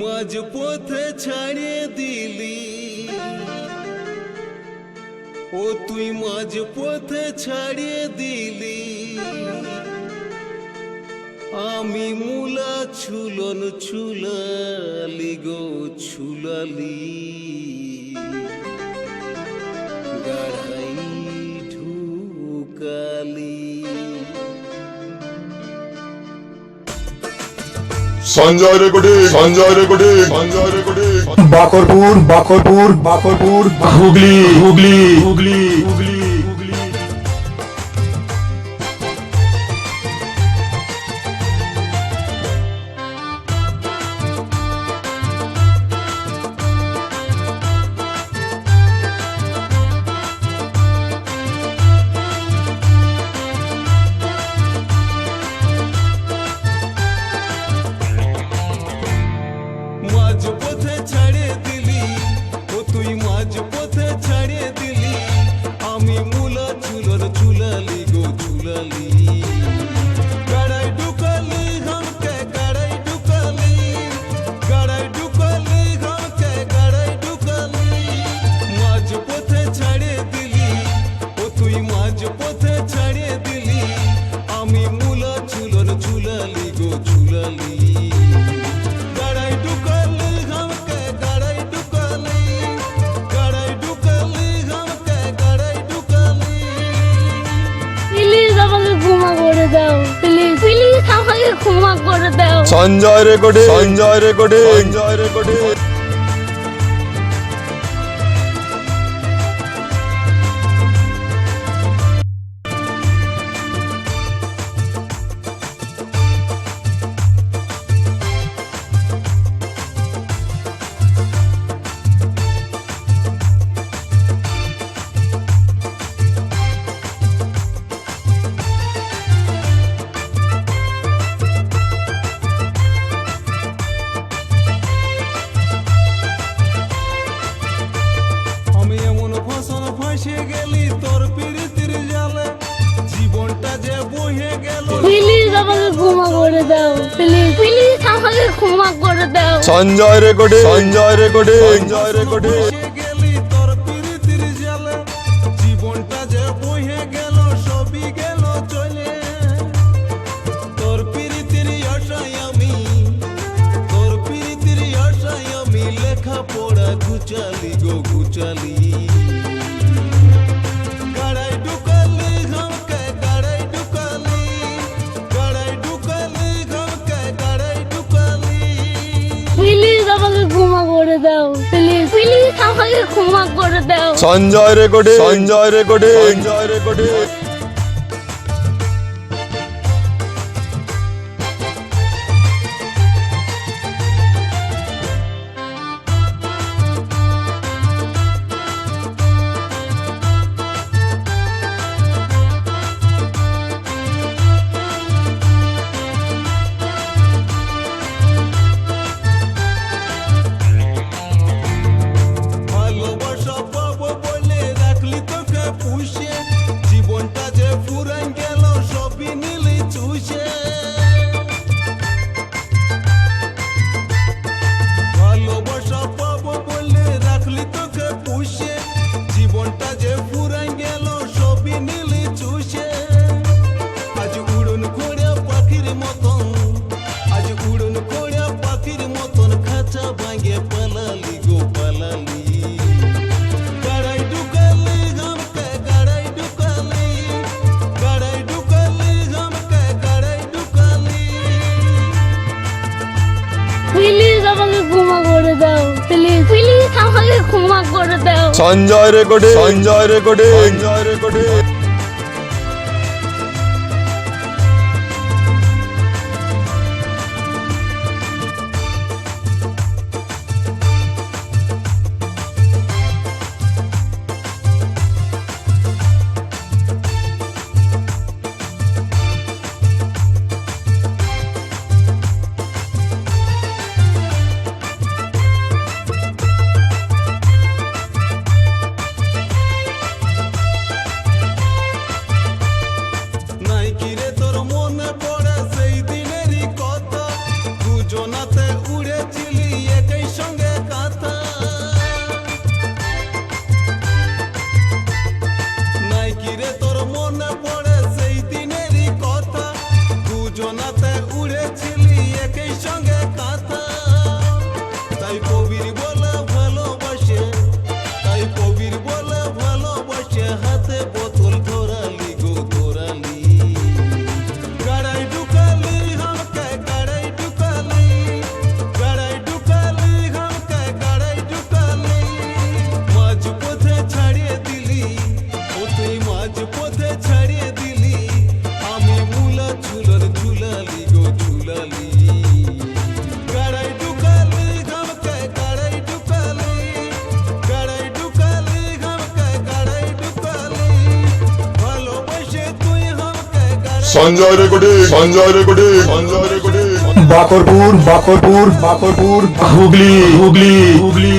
মাঝ পথে ছাড়িয়ে দিলি। ও তুই মাঝ পথে ছাড়িয়ে দিলি। আমি মুলা ছুলন ছুলালি গো ছুলালি Sanjay recording Sanjay recording Sanjay recording. Bakarpur Bakarpur Bakarpur Hooghly Hooghly Hooghly. Hooghly. গো Sanjay recording. Sanjay recording. Sanjay recording. আমাকে ক্ষমা করে দাও প্লিজ প্লিজ আমাকে ক্ষমা করে দাও। Sanjay recording Sanjay recording. Sanjay recording. ফাঁসে গেলি তোর পিড়িতির জালে করে দাও। Sanjay recording Sanjay recording Sanjay recording জীবনটা যে ফুরাই গেল, সবই নিলি চুষে। আজ উড়ন করে পাখির মতন, আজ উড়ন করে পাখির মতন, খাঁচা ভাঙে পালালি গো পালালি। প্লিজ আমাকে ক্ষমা করে দাও প্লিজ প্লিজ আমাকে ক্ষমা করে দাও। Sanjay recording Sanjay recording Sanjay recording উড়েছিলি একই সঙ্গে তোর মনে পড়ে সেই দিনেরই কথা। দুজনাতে উড়েছিলি একই সঙ্গে কথা। তাই Kabir Sanjay recording Sanjay recording Sanjay recording. Bakarpur Bakarpur Bakarpur Hooghly Hooghly. Hooghly.